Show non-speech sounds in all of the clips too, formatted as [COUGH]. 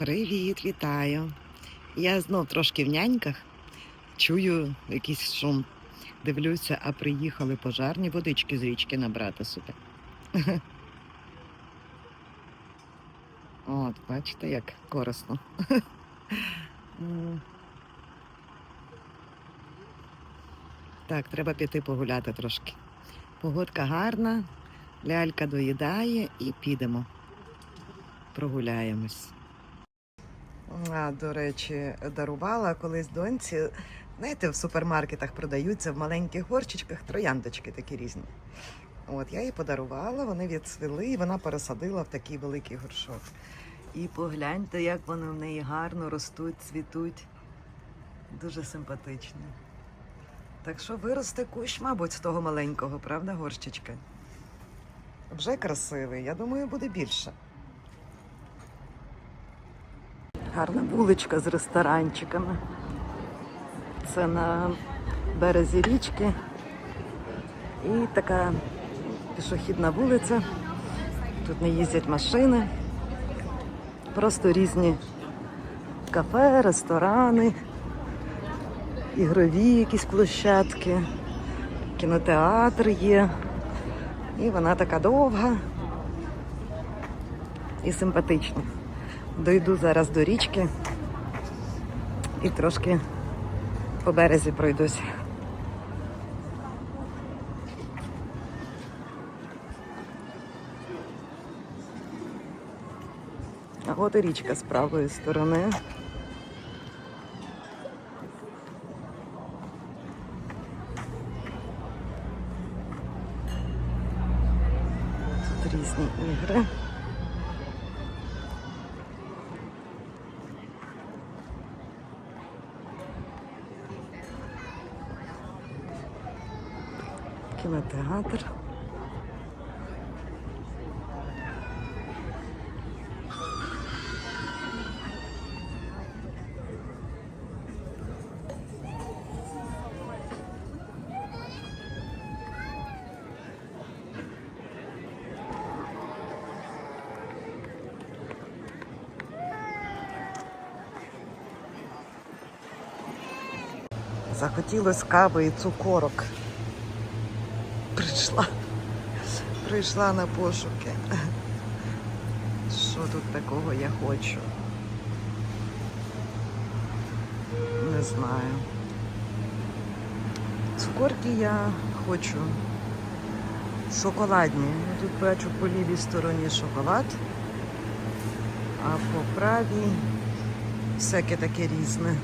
Привіт, вітаю. Я знов трошки в няньках. Чую якийсь шум. Дивлюся, а приїхали пожарні водички з річки набрати сюди. От, бачите, як корисно. Так, треба піти погуляти трошки. Погодка гарна, лялька доїдає і підемо. Прогуляємось. До речі, дарувала колись доньці. Знаєте, в супермаркетах продаються в маленьких горщичках трояндочки такі різні. От я їй подарувала, вони відцвіли, і вона пересадила в такий великий горшок. І погляньте, як вони в неї гарно ростуть, цвітуть. Дуже симпатично. Так що виросте кущ, мабуть, з того маленького, правда, горщичка? Вже красивий, я думаю, буде більше. Гарна вуличка з ресторанчиками. Це на березі річки. І така пішохідна вулиця. Тут не їздять машини. Просто різні кафе, ресторани, ігрові якісь площадки, кінотеатр є. І вона така довга і симпатична. Дойду зараз до річки і трошки по березі пройдусь. А от і річка з правої сторони. Тут різні ігри. Кінотеатр. Захотілось кави і цукорок. Прийшла. Прийшла на пошуки. Що тут такого я хочу? Не знаю. Цукорки я хочу шоколадні. Тут бачу по лівій стороні шоколад, а по правій всяке таке різне.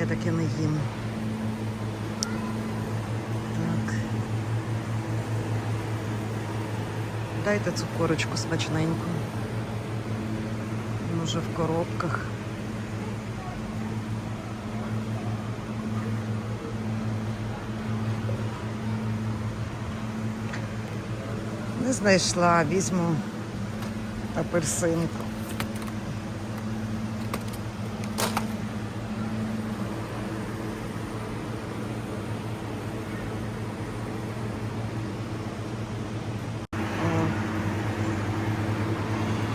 Я таке не їм. Так. Дайте цукорочку смачненьку. Може в коробках. Не знайшла, візьму апельсинку.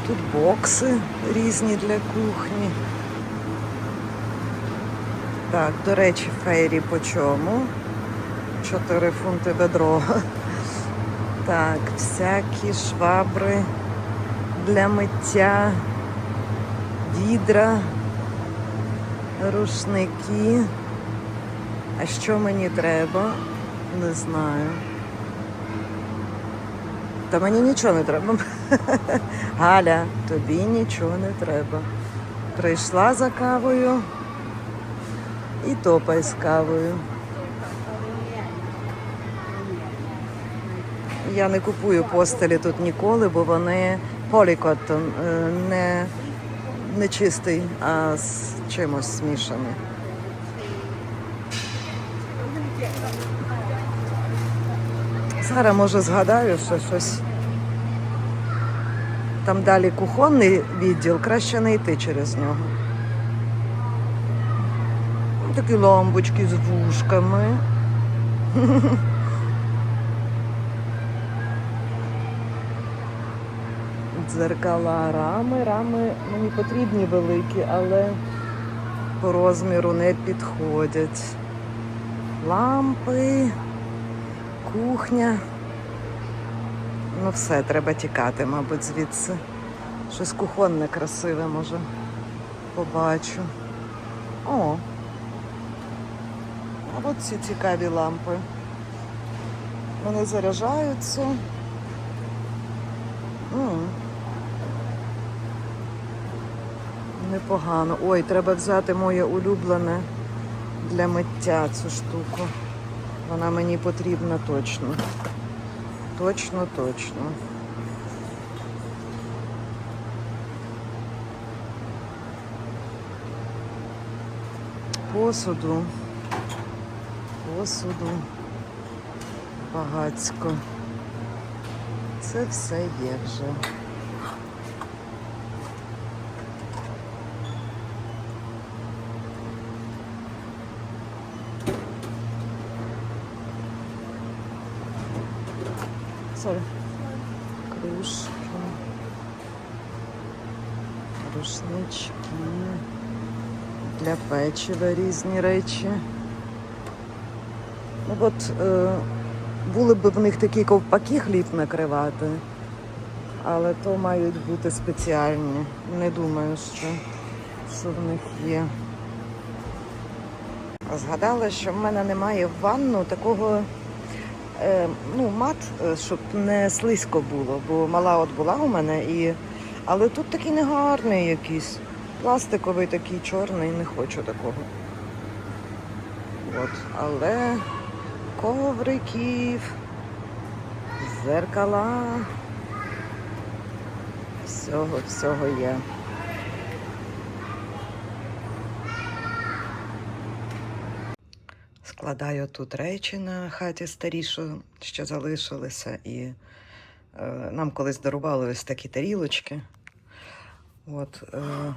Тут бокси різні для кухні. Так, до речі, фейрі по чому? 4 фунти ведро. [LAUGHS] Так, всякі швабри для миття, відра, рушники. А що мені треба? Не знаю. Та мені нічого не треба. [LAUGHS] Галя, тобі нічого не треба. Прийшла за кавою і топай з кавою. Я не купую постелі тут ніколи, бо вони полікотон, е, не, не чистий, а з чимось змішаний. Зараз може згадаю, що щось. Там далі кухонний відділ, краще не йти через нього. Такі лампочки з вушками. Дзеркала, рами. Рами мені потрібні великі, але по розміру не підходять. Лампи, кухня. Ну все, треба тікати, мабуть, звідси. Щось кухонне красиве, може, побачу. О! А от ці цікаві лампи. Вони заряджаються. Непогано. Ой, треба взяти моє улюблене для миття цю штуку. Вона мені потрібна точно. Точно, точно. Посуду. Посуду. Багацько. Це все є вже. Сорі. Кружки. Рушнички. Для печива різні речі. Ну от е, були б в них такі ковпаки хліб накривати, але то мають бути спеціальні. Не думаю, що, що в них є. Згадала, що в мене немає в ванну такого ну, мат, е, щоб не слизько було, бо мала от була у мене, і... але тут такий негарний якийсь. Пластиковий такий чорний, не хочу такого. От, але ковриків, зеркала. Всього, всього є. Складаю тут речі на хаті старі, що залишилися, і е, нам колись дарували ось такі тарілочки. От, е,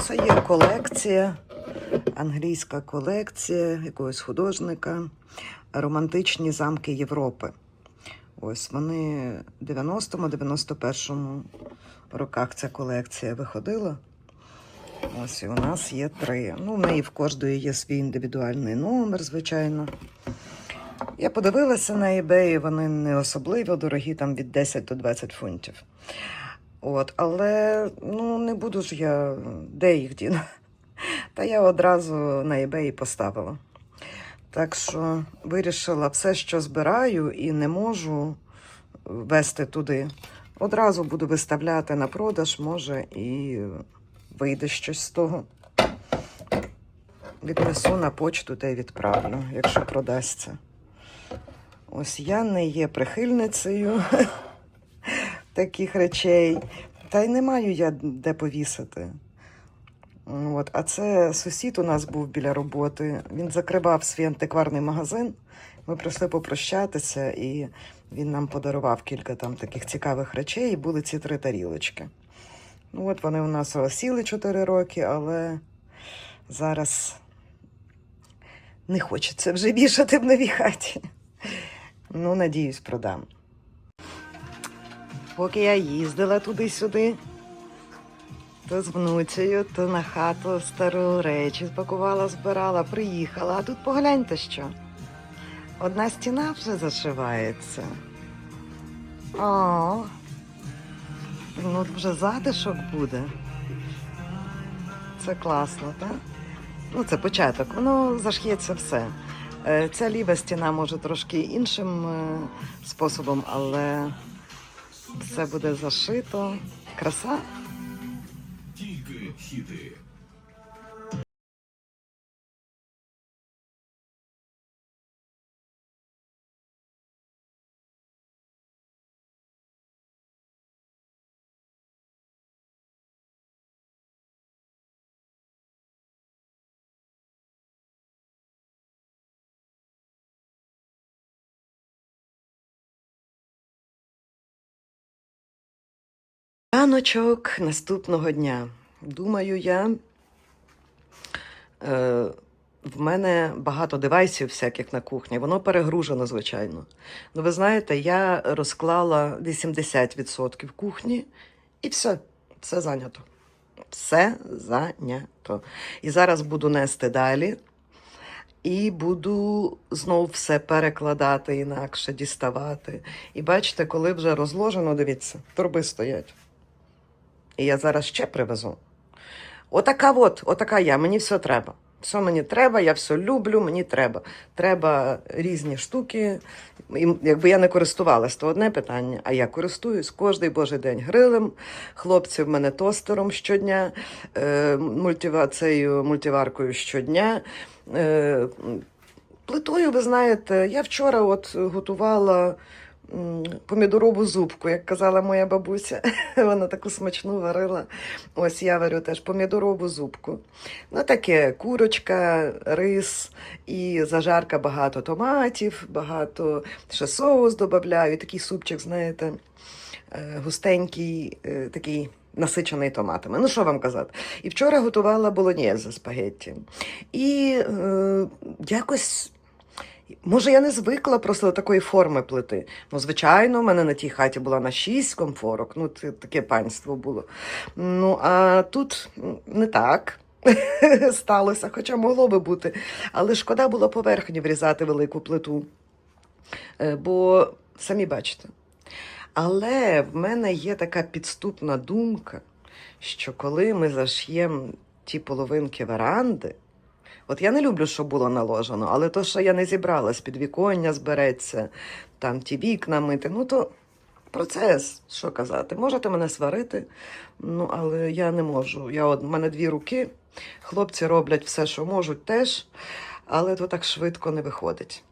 це є колекція, англійська колекція якогось художника, романтичні замки Європи. Ось вони в 90-91 роках ця колекція виходила. Ось у нас є три. Ну, в неї в кожної є свій індивідуальний номер, звичайно. Я подивилася на eBay, вони не особливо дорогі, там від 10 до 20 фунтів. От, але ну, не буду ж я, де їх діну? Та я одразу на eBay поставила. Так що вирішила все, що збираю і не можу вести туди. Одразу буду виставляти на продаж, може, і вийде щось з того. Віднесу на почту та й відправлю, якщо продасться. Ось я не є прихильницею [LAUGHS] таких речей. Та й не маю я де повісити. От. А це сусід у нас був біля роботи. Він закривав свій антикварний магазин. Ми прийшли попрощатися, і він нам подарував кілька там таких цікавих речей, і були ці три тарілочки. Ну, от вони у нас осіли 4 роки, але зараз не хочеться вже вішати в новій хаті. Ну, надіюсь, продам. Поки я їздила туди-сюди, то з внуцею, то на хату стару речі спакувала, збирала, приїхала. А тут погляньте що. Одна стіна вже зашивається. О, ну вже затишок буде. Це класно, так? Ну, це початок, воно заш'ється все. Е, Ця ліва стіна може трошки іншим е, способом, але все буде зашито. Краса. Тільки хіти. Раночок наступного дня. Думаю, я е, в мене багато девайсів всяких на кухні, воно перегружено, звичайно. Ну, ви знаєте, я розклала 80% кухні і все, все зайнято. Все зайнято. І зараз буду нести далі. І буду знов все перекладати інакше, діставати. І бачите, коли вже розложено, дивіться, торби стоять. І я зараз ще привезу. Отака от, отака я, мені все треба. Все мені треба, я все люблю, мені треба. Треба різні штуки. І Якби я не користувалась, то одне питання. А я користуюсь кожний божий день грилем. Хлопці в мене тостером щодня, е, мультива, мультиваркою щодня. Е, плитою, ви знаєте, я вчора от готувала помідорову зубку, як казала моя бабуся. [LAUGHS] Вона таку смачну варила. Ось я варю теж помідорову зубку. Ну, таке курочка, рис і зажарка багато томатів, багато ще соус додаю. Такий супчик, знаєте, е, густенький, е, такий. Насичений томатами. Ну, що вам казати? І вчора готувала болоньєзе спагетті. І е, якось Може, я не звикла просто до такої форми плити. Ну, звичайно, в мене на тій хаті була на шість комфорок, ну, це таке панство було. Ну, а тут не так [LAUGHS] сталося, хоча могло би бути. Але шкода було поверхні врізати велику плиту. Е, Бо самі бачите. Але в мене є така підступна думка, що коли ми заш'ємо ті половинки веранди, От я не люблю, щоб було наложено, але то, що я не зібралась, підвіконня збереться, там ті вікна мити, ну то процес, що казати. Можете мене сварити, ну але я не можу. Я от, в мене дві руки, хлопці роблять все, що можуть теж, але то так швидко не виходить.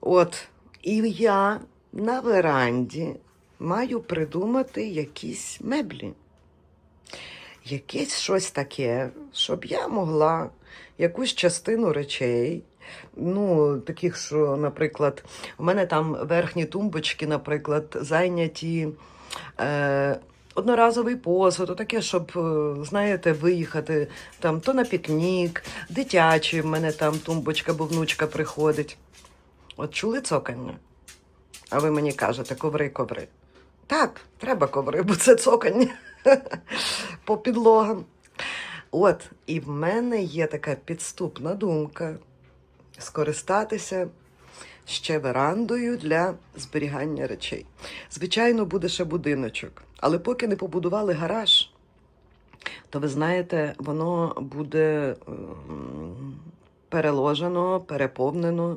От, і я на веранді маю придумати якісь меблі. Якесь щось таке, щоб я могла якусь частину речей. Ну, таких, що, наприклад, у мене там верхні тумбочки, наприклад, зайняті е, одноразовий посуд, таке, щоб, е, знаєте, виїхати там то на пікнік, дитячі в мене там тумбочка, бо внучка приходить. От чули цокання? А ви мені кажете, коври, коври. Так, треба коври, бо це цокання [LAUGHS] по підлогам. От, і в мене є така підступна думка скористатися ще верандою для зберігання речей. Звичайно, буде ще будиночок, але поки не побудували гараж, то ви знаєте, воно буде переложено, переповнено.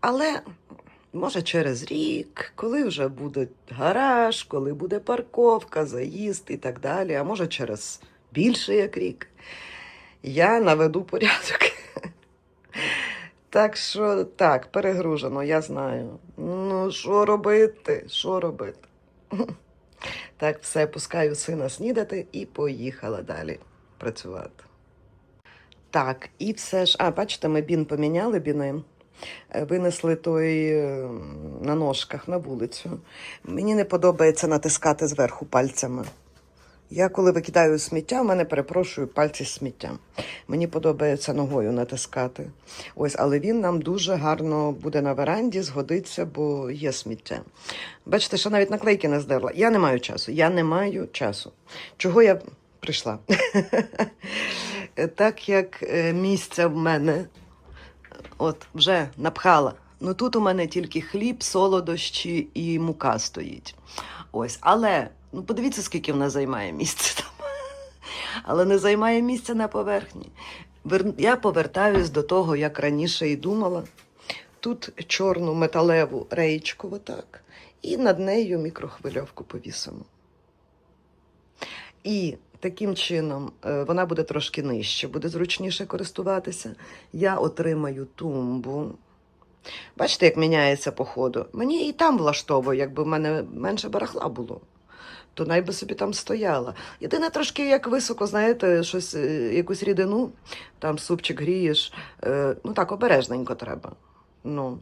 Але може через рік, коли вже буде гараж, коли буде парковка, заїзд і так далі, а може через більше як рік, я наведу порядок. [LAUGHS] Так що так, перегружено, я знаю. Ну, що робити? Що робити? [LAUGHS] Так, все, пускаю сина снідати і поїхала далі працювати. Так, і все ж. А, бачите, ми бін поміняли біни. Е, Винесли той е, на ножках на вулицю. Мені не подобається натискати зверху пальцями. Я коли викидаю сміття, в мене перепрошую пальці з сміттям. Мені подобається ногою натискати. Ось, але він нам дуже гарно буде на веранді, згодиться, бо є сміття. Бачите, що навіть наклейки не здерла. Я не маю часу. Я не маю часу. Чого я прийшла? [LAUGHS] Так як е, місця в мене от вже напхала. Ну тут у мене тільки хліб, солодощі і мука стоїть. Ось, але ну подивіться, скільки вона займає місця там. Але не займає місця на поверхні. Я повертаюсь до того, як раніше і думала. Тут чорну металеву реєчку, отак, і над нею мікрохвильовку повісимо. І таким чином е, вона буде трошки нижче, буде зручніше користуватися. Я отримаю тумбу. Бачите, як міняється по ходу. Мені і там влаштовує, якби в мене менше барахла було. То най би собі там стояла. Єдине трошки як високо, знаєте, щось, е, якусь рідину, там супчик грієш. е, Ну так, обережненько треба. Ну.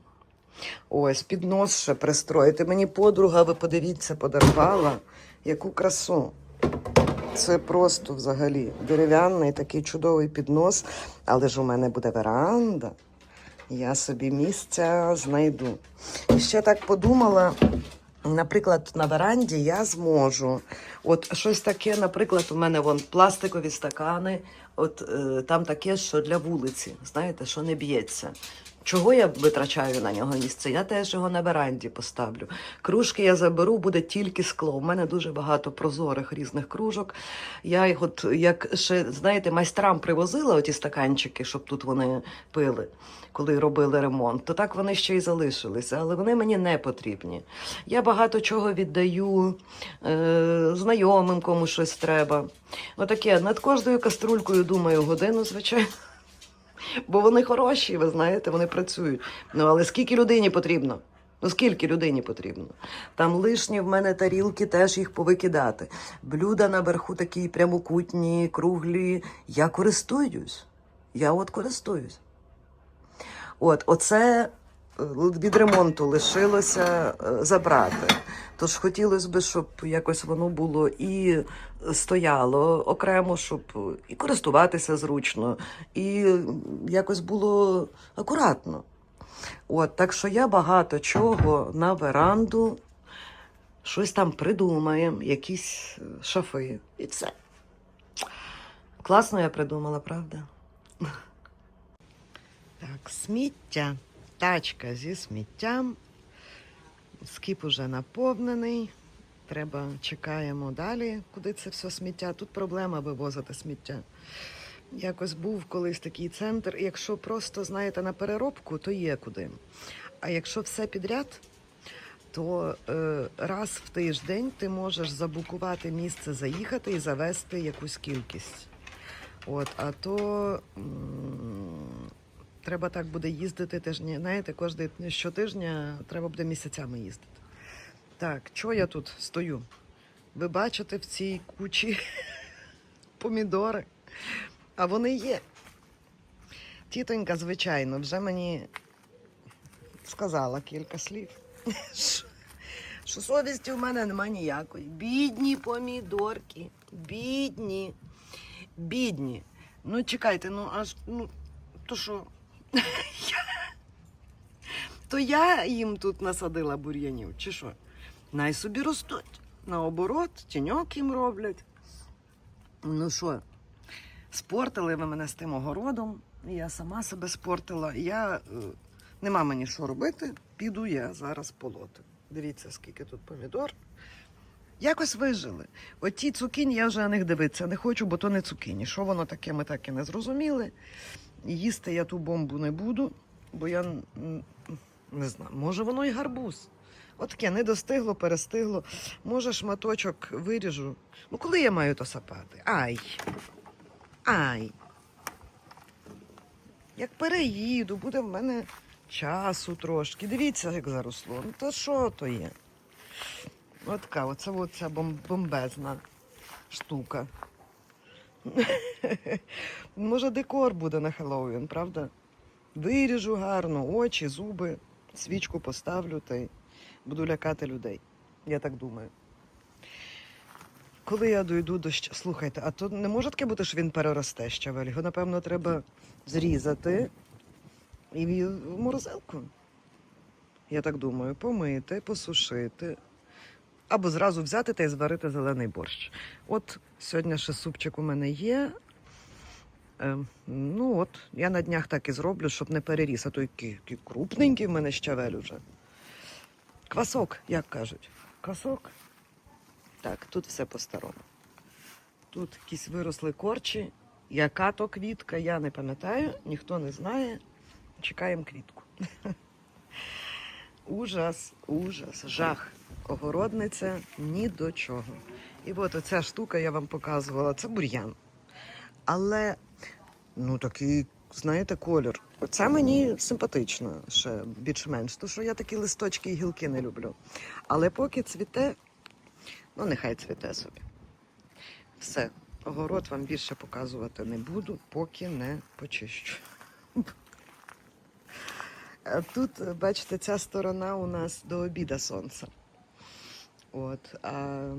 Ось, піднос ще пристроїти. Мені подруга, ви подивіться, подарувала яку красу. Це просто взагалі дерев'яний такий чудовий піднос, але ж у мене буде веранда. Я собі місця знайду. І ще так подумала. Наприклад, на веранді я зможу. От щось таке, наприклад, у мене вон пластикові стакани, от е, там таке, що для вулиці, знаєте, що не б'ється. Чого я витрачаю на нього місце? Я теж його на веранді поставлю. Кружки я заберу, буде тільки скло. У мене дуже багато прозорих різних кружок. Я їх, от як ще знаєте, майстрам привозила оті стаканчики, щоб тут вони пили, коли робили ремонт, то так вони ще й залишилися, але вони мені не потрібні. Я багато чого віддаю е, знайомим, кому щось треба. Отаке, над кожною каструлькою думаю годину, звичайно. Бо вони хороші, ви знаєте, вони працюють. Ну але скільки людині потрібно? Ну скільки людині потрібно? Там лишні в мене тарілки, теж їх повикидати. Блюда наверху такі прямокутні, круглі. Я користуюсь. Я от користуюсь. От, оце від ремонту лишилося е, забрати. Тож хотілося б, щоб якось воно було і стояло окремо, щоб і користуватися зручно, і якось було акуратно. От, так що я багато чого на веранду, щось там придумаємо, якісь е, шафи. І все. Класно я придумала, правда? Так, сміття. Тачка зі сміттям. Скіп уже наповнений. Треба чекаємо далі, куди це все сміття. Тут проблема вивозити сміття. Якось був колись такий центр. Якщо просто знаєте на переробку, то є куди. А якщо все підряд, то е, раз в тиждень ти можеш забукувати місце, заїхати і завести якусь кількість. От, а то треба так буде їздити тижні. Знаєте, кожен щотижня треба буде місяцями їздити. Так, чого я тут стою? Ви бачите в цій кучі [LAUGHS] помідори, а вони є. Тітонька, звичайно, вже мені сказала кілька слів. [LAUGHS] Що совісті в мене нема ніякої. Бідні помідорки, бідні, бідні. Ну, чекайте, ну аж ну, то що? То я їм тут насадила бур'янів, чи що? Най собі ростуть. Наоборот, тіньок їм роблять. Ну що, спортили ви мене з тим огородом, я сама себе спортила. Я е, нема мені що робити, піду я зараз полоти. Дивіться, скільки тут помідор. Якось вижили. Оті цукіні я вже на них дивитися не хочу, бо то не цукіні. Що воно таке, ми так і не зрозуміли. Їсти я ту бомбу не буду, бо я не знаю, може воно і гарбуз. От таке не достигло, перестигло. Може, шматочок виріжу. Ну, коли я маю то сапати? Ай. Ай. Як переїду, буде в мене часу трошки. Дивіться, як заросло. Ну, то що то є? От така, оце от ця бом- бомбезна штука. [LAUGHS] Може, декор буде на Хеллоуін, правда? Виріжу гарно, очі, зуби, свічку поставлю та й буду лякати людей. Я так думаю. Коли я дойду до щ... Слухайте, а то не може таке бути, що він переросте щавель. Його, напевно, треба зрізати і в морозилку. Я так думаю, помити, посушити. Або зразу взяти та й зварити зелений борщ. От сьогодні ще супчик у мене є. Е, ну от, я на днях так і зроблю, щоб не переріс, а то який, крупненький в мене щавель уже. Квасок, як кажуть. Квасок. Так, тут все по-старому. Тут якісь виросли корчі. Яка то квітка, я не пам'ятаю, ніхто не знає. Чекаємо квітку. [LAUGHS] Ужас, ужас, жах. Огородниця ні до чого. І от оця штука я вам показувала, це бур'ян. Але ну такий, знаєте, колір. Оце мені симпатично ще більш-менш, тому що я такі листочки і гілки не люблю. Але поки цвіте, ну нехай цвіте собі. Все, огород вам більше показувати не буду, поки не почищу. [LAUGHS] Тут, бачите, ця сторона у нас до обіда сонця. От, а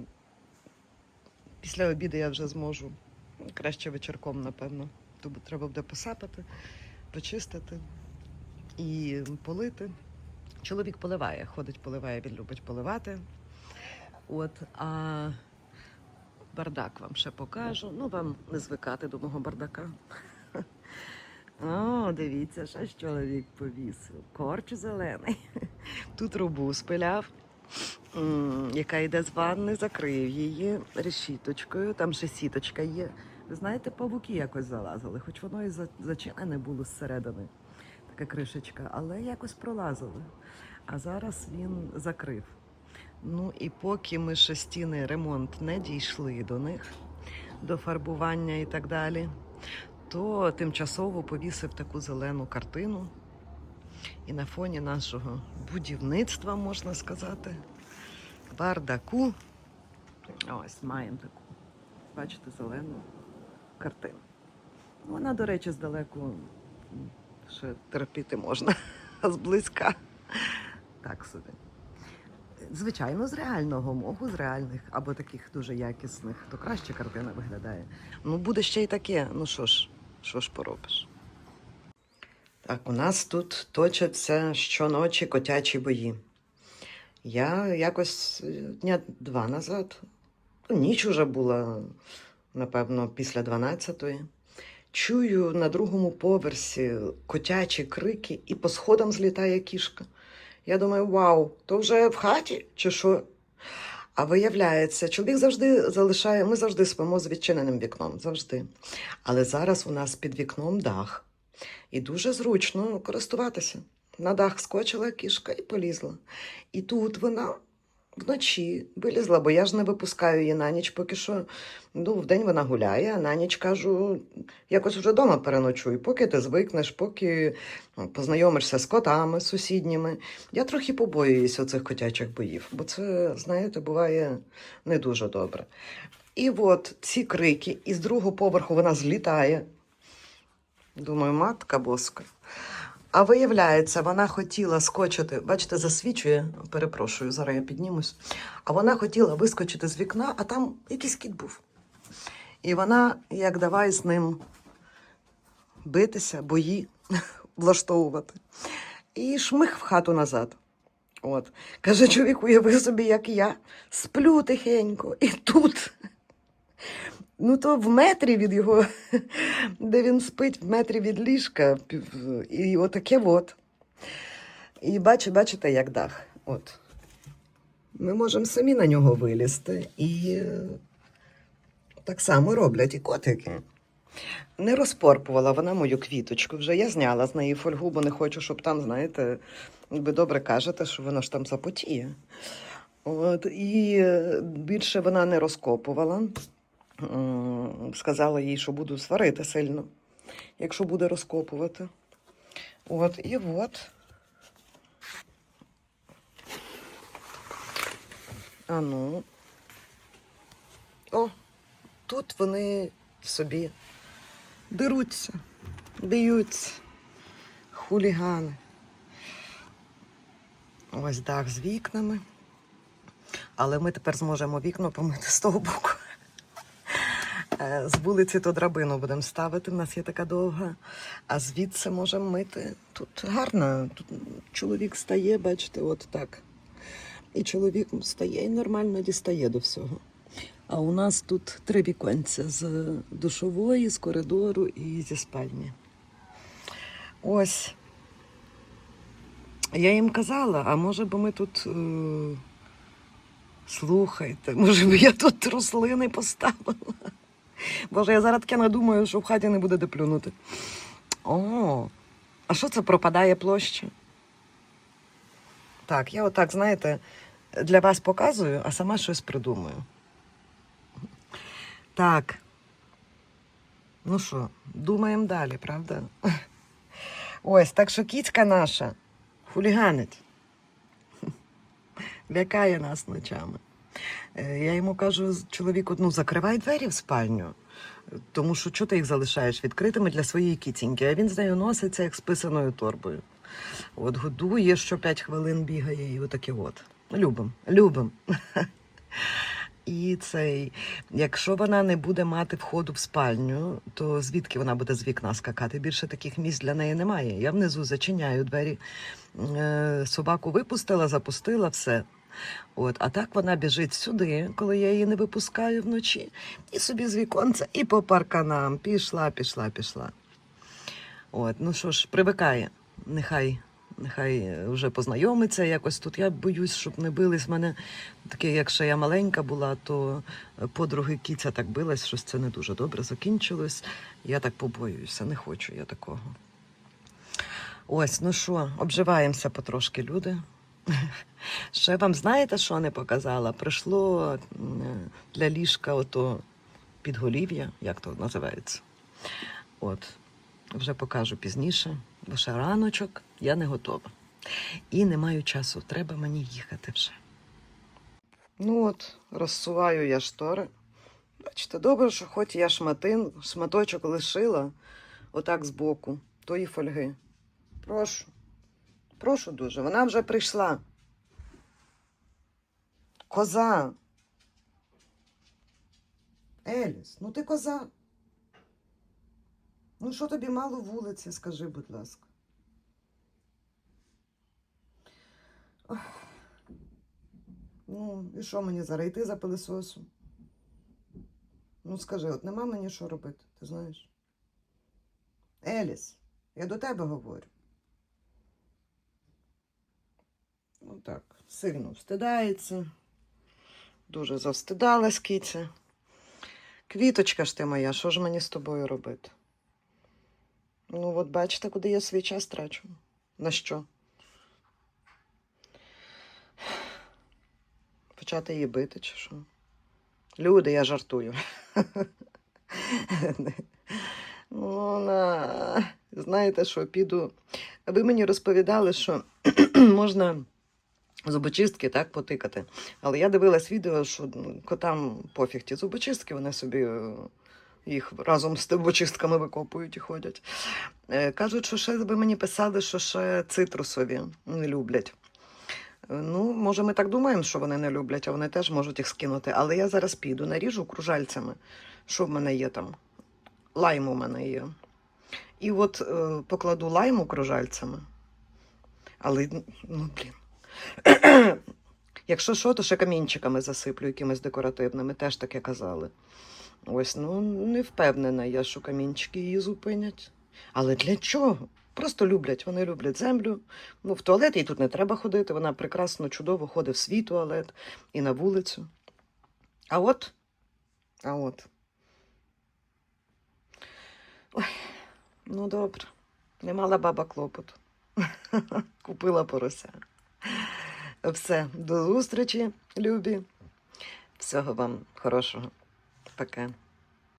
Після обіду я вже зможу. Краще вечірком, напевно. Тому треба буде посапати, почистити і полити. Чоловік поливає, ходить, поливає, він любить поливати. От, а бардак вам ще покажу. Ну, вам не звикати до мого бардака. О, дивіться, що ж чоловік повісив. Корч зелений. Тут трубу спиляв, яка йде з ванни, закрив її решіточкою. Там ще сіточка є. Ви знаєте, павуки якось залазили, хоч воно і за- зачинене було зсередини, така кришечка, але якось пролазили. А зараз він закрив. Ну і поки ми ще стіни ремонт не дійшли до них, до фарбування і так далі, то тимчасово повісив таку зелену картину. І на фоні нашого будівництва, можна сказати, бардаку. Ось маємо таку, бачите, зелену картину. Вона, до речі, здалеку ще терпіти можна, а [LAUGHS] зблизька. Так собі. Звичайно, з реального моху, з реальних або таких дуже якісних, то краще картина виглядає. Ну, буде ще й таке. Ну що ж, що ж поробиш? Так, у нас тут точаться щоночі котячі бої. Я якось е, дня два назад, ну, ніч уже була, напевно, після 12-ї. Чую на другому поверсі котячі крики, і по сходам злітає кішка. Я думаю, вау, то вже в хаті чи що? А виявляється, чоловік завжди залишає, ми завжди спимо з відчиненим вікном, завжди. Але зараз у нас під вікном дах. І дуже зручно користуватися. На дах скочила кішка і полізла. І тут вона вночі вилізла, бо я ж не випускаю її на ніч, поки що. Ну, вдень вона гуляє, а на ніч кажу, якось вже вдома переночую, поки ти звикнеш, поки ну, познайомишся з котами сусідніми. Я трохи побоююся цих котячих боїв, бо це, знаєте, буває не дуже добре. І от ці крики, і з другого поверху вона злітає. Думаю, матка боска. А виявляється, вона хотіла скочити, бачите, засвічує, перепрошую, зараз я піднімусь. А вона хотіла вискочити з вікна, а там якийсь кіт був. І вона, як давай з ним битися, бої [LAUGHS] влаштовувати. І шмих в хату назад. От. Каже, чоловік, уяви собі, як я сплю тихенько, і тут. Ну, то в метрі від його, [LAUGHS] де він спить, в метрі від ліжка. І отаке от. І бачите, бачите, як дах. От. Ми можемо самі на нього вилізти. І так само роблять і котики. Не розпорпувала вона мою квіточку. Вже я зняла з неї фольгу, бо не хочу, щоб там, знаєте, ви добре кажете, що воно ж там запотіє. От, і е, більше вона не розкопувала. Сказала їй, що буду сварити сильно, якщо буде розкопувати. От, і от. А ну. О, тут вони собі деруться, б'ються, хулігани. Ось дах з вікнами. Але ми тепер зможемо вікно помити з того боку. Е, З вулиці то драбину будемо ставити, в нас є така довга. А звідси можемо мити. Тут гарно. Тут чоловік стає, бачите, от так. І чоловік стає і нормально дістає до всього. А у нас тут три віконця з душової, з коридору і зі спальні. Ось. Я їм казала, а може би ми тут. Е... Слухайте, може би я тут рослини поставила. Боже, я зараз таке надумаю, що в хаті не буде де плюнути. О, а що це пропадає площа? Так, я отак, знаєте, для вас показую, а сама щось придумаю. Так. Ну що, думаємо далі, правда? Ось, так що кіцька наша хуліганить. Лякає нас ночами. Е, Я йому кажу, чоловіку, ну закривай двері в спальню, тому що чого ти їх залишаєш відкритими для своєї кітіньки, а він з нею носиться як з писаною торбою. От годує, що 5 хвилин бігає і отаке от. Любим, любим. І цей, якщо вона не буде мати входу в спальню, то звідки вона буде з вікна скакати? Більше таких місць для неї немає. Я внизу зачиняю двері, е, собаку випустила, запустила все. От, а так вона біжить сюди, коли я її не випускаю вночі, і собі з віконця, і по парканам. Пішла, пішла, пішла. От, ну що ж, привикає. Нехай, нехай е, вже познайомиться якось тут. Я боюсь, щоб не бились. В мене таке, якщо я маленька була, то е, подруги кіця так билась, щось це не дуже добре закінчилось. Я так побоююся, не хочу я такого. Ось, ну що, обживаємося потрошки, люди. Ще вам знаєте, що не показала? Прийшло для ліжка ото підголів'я, як то називається. От, вже покажу пізніше, бо ще раночок я не готова. І не маю часу, треба мені їхати вже. Ну от, розсуваю я штори. Бачите, добре, що хоч я шматин, шматочок лишила отак збоку, тої фольги. Прошу. Прошу дуже, вона вже прийшла. Коза. Еліс, ну ти коза. Ну, що тобі мало вулиці, скажи, будь ласка. Ох. Ну, і що мені зараз йти за пилисосом? Ну, скажи, от нема мені що робити, ти знаєш? Еліс, я до тебе говорю. Ну так, сильно встидається. Дуже завстидалась кіця. Квіточка ж ти моя, що ж мені з тобою робити? Ну, от бачите, куди я свій час трачу. На що? Почати її бити, чи що? Люди, я жартую. Ну, на... знаєте що, піду. Ви мені розповідали, що [CLEARS THROAT] можна зубочистки так потикати. Але я дивилась відео, що ну, котам пофіг ті зубочистки, вони собі е, їх разом з зубочистками викопують і ходять. Е, Кажуть, що ще ви мені писали, що ще цитрусові не люблять. Е, Ну, може, ми так думаємо, що вони не люблять, а вони теж можуть їх скинути. Але я зараз піду, наріжу кружальцями. Що в мене є там? Лайм у мене є. І от е, покладу лайму кружальцями. Але, ну, блін. [CLEARS THROAT] Якщо що, то ще камінчиками засиплю якимись декоративними, теж таке казали. Ось, ну, не впевнена я, що камінчики її зупинять. Але для чого? Просто люблять, вони люблять землю. Ну, в туалет їй тут не треба ходити, вона прекрасно, чудово ходить в свій туалет і на вулицю. А от, а от. Ой, ну добре, не мала баба клопоту. [LAUGHS] Купила порося. Все, до зустрічі, любі. Всього вам хорошого. Пока.